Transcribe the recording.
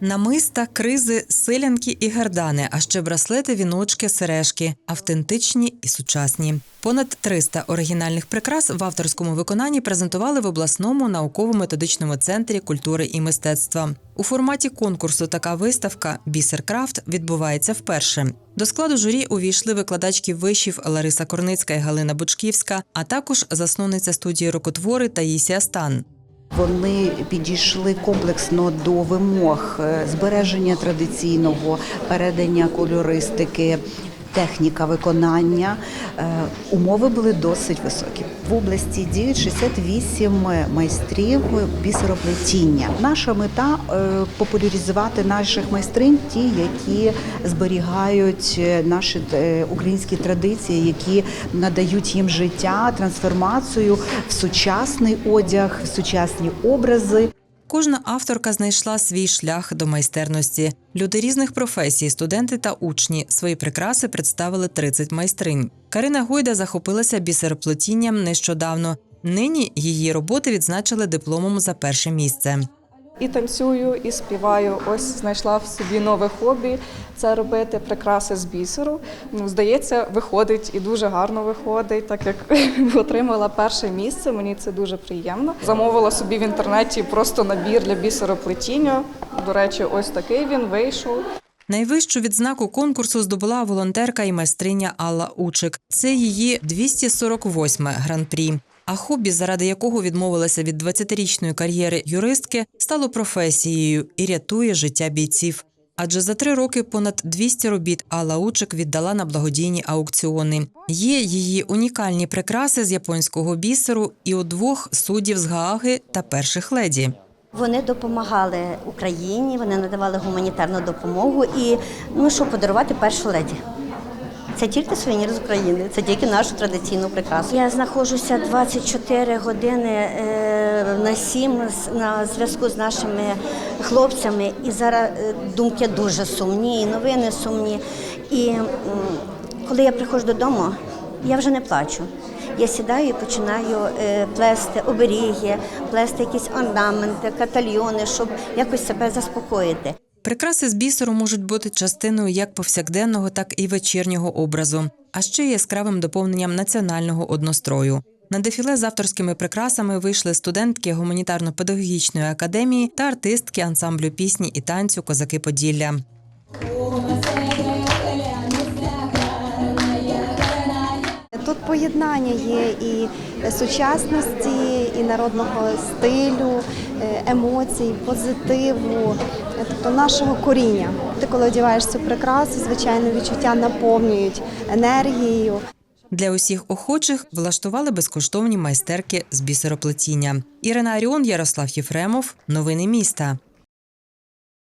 Намиста, кризи, силянки і гердани, а ще браслети, віночки, сережки, автентичні і сучасні. Понад 300 оригінальних прикрас в авторському виконанні презентували в обласному науково-методичному центрі культури і мистецтва. У форматі конкурсу така виставка Бісеркрафт відбувається вперше. До складу журі увійшли викладачки вишів Лариса Корницька і Галина Бучківська, а також засновниця студії рукотвори Таїсія Стан. Вони підійшли комплексно до вимог е, збереження традиційного передання кольористики. Техніка виконання Е, умови були досить високі. В області діють 68 майстрів бісероплетіння. Наша мета е, популяризувати наших майстринь, ті, які зберігають е, наші українські традиції, які надають їм життя, трансформацію в сучасний одяг, в сучасні образи. Кожна авторка знайшла свій шлях до майстерності. Люди різних професій, студенти та учні свої прикраси представили 30 майстринь. Карина Гойда захопилася бісероплетінням нещодавно. Нині її роботи відзначили дипломом за перше місце. І танцюю, і співаю. Ось знайшла в собі нове хобі це робити прикраси з бісеру. Ну, здається, виходить і дуже гарно виходить, так як отримала перше місце. Мені це дуже приємно. Замовила собі в інтернеті просто набір для бісероплетіння. До речі, ось такий він вийшов. Найвищу відзнаку конкурсу здобула волонтерка і майстриня Алла Учик. Це її 248-ме гран-прі. А хобі, заради якого відмовилася від 20-річної кар'єри юристки, стало професією і рятує життя бійців. Адже за три роки понад 200 робіт Алла Учик віддала на благодійні аукціони. Є її унікальні прикраси з японського бісеру і у двох суддів з Гааги та перших леді. Вони допомагали Україні, вони надавали гуманітарну допомогу і ну що подарувати першу леді. Це тільки сувенір з України, це тільки нашу традиційну прикрасу. Я знаходжуся 24 години е, на 7 з- на зв'язку з нашими хлопцями. І зараз е, думки дуже сумні, і новини сумні. І коли я приходжу додому, я вже не плачу. Я сідаю і починаю е, плести оберіги, плести якісь орнаменти, катальйони, щоб якось себе заспокоїти. Прикраси з бісеру можуть бути частиною як повсякденного, так і вечірнього образу, а ще яскравим доповненням національного однострою. На дефіле з авторськими прикрасами вийшли студентки гуманітарно-педагогічної академії та артистки ансамблю пісні і танцю Козаки Поділля. Тут поєднання є і сучасності, і народного стилю, е, емоцій, позитиву, е, тобто нашого коріння. Ти коли одягаєш цю прикрасу, звичайно, відчуття наповнюють енергією. Для усіх охочих влаштували безкоштовні майстерки з бісероплетіння. Ірина Аріон, Ярослав Єфремов. Новини міста.